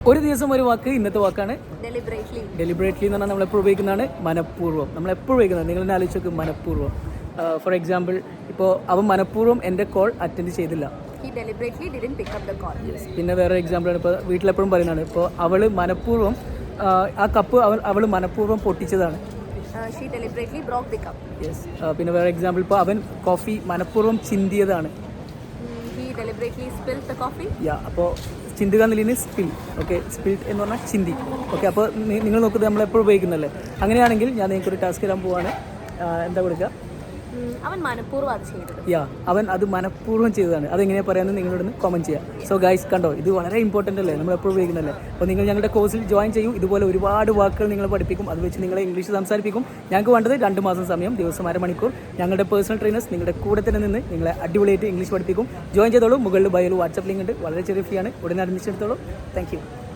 ഒരു ദിവസം ഒരു വാക്ക് ഇന്നത്തെ വാക്കാണ് ഡെലിബറേറ്റ്ലി എന്ന് പറഞ്ഞാൽ നമ്മൾ എപ്പോഴും ഉപയോഗിക്കുന്നതാണ് മനഃപൂർവം. നമ്മൾ എപ്പോഴും ഉപയോഗിക്കുന്നത് നിങ്ങൾ തന്നെ നോക്കും മനഃപൂർവം. ഫോർ എക്സാമ്പിൾ ഇപ്പോൾ അവൻ മനഃപൂർവം എന്റെ കോൾ അറ്റൻഡ് ചെയ്തില്ല. പിന്നെ വേറെ എക്സാമ്പിളാണ് ഇപ്പോൾ വീട്ടിലെപ്പോഴും പറയുന്നതാണ് ഇപ്പോൾ അവൾ മനഃപൂർവം ആ, കപ്പ് അവൾ അവൾ മനഃപൂർവം പൊട്ടിച്ചതാണ്. Uh, പിന്നെ വേറെ എക്സാമ്പിൾ ഇപ്പോൾ അവൻ കോഫി മനഃപൂർവം ചിന്തിയതാണ്. Mm, അപ്പോൾ ചിന്തുക എന്നുള്ളതിന് സ്പിൽ ഓക്കെ സ്പിൽ എന്ന് പറഞ്ഞാൽ ചിന്തി ഓക്കെ അപ്പോൾ നിങ്ങൾ നോക്കുന്നത് നമ്മൾ എപ്പോഴും ഉപയോഗിക്കുന്നല്ലേ അങ്ങനെയാണെങ്കിൽ ഞാൻ നിങ്ങൾക്കൊരു ടാസ്ക് തരാൻ പോവാണ്. എന്താ കൊടുക്കുക? അവൻ അത് യാ അവൻ അത് മനഃപൂർവം ചെയ്തതാണ്. അതെങ്ങനെയാ പറയാമെന്ന് നിങ്ങളോട് കോമെന്റ് ചെയ്യാം. സോ ഗൈസ് കണ്ടോ ഇത് വളരെ ഇമ്പോർട്ടന്റ് അല്ലേ? നമ്മൾ എപ്പോഴും ഉപയോഗിക്കുന്നല്ലേ അപ്പോൾ നിങ്ങൾ ഞങ്ങളുടെ കോഴ്സിൽ ജോയിൻ ചെയ്യും. ഇതുപോലെ ഒരുപാട് വാക്കുകൾ നിങ്ങൾ പഠിപ്പിക്കും. അത് വെച്ച് നിങ്ങളെ ഇംഗ്ലീഷ് സംസാരിപ്പിക്കും. ഞങ്ങൾക്ക് വേണ്ടത് രണ്ട് മാസം സമയം ദിവസം അര മണിക്കൂർ ഞങ്ങളുടെ പേഴ്സണൽ ട്രെയിനേഴ്സ് നിങ്ങളുടെ കൂടെ തന്നെ നിന്ന് നിങ്ങളെ അടിപൊളിയായിട്ട് ഇംഗ്ലീഷ് പഠിപ്പിക്കും. ജോയിൻ ചെയ്തോളൂ. മുകളിൽ ബയോയിൽ വാട്സപ്പ് ലിങ്ക് ഉണ്ട്. വളരെ ചെറിയ ഫീ ആണ്. ഉടനെ അഡ്മിഷൻ എടുത്തോളൂ. താങ്ക്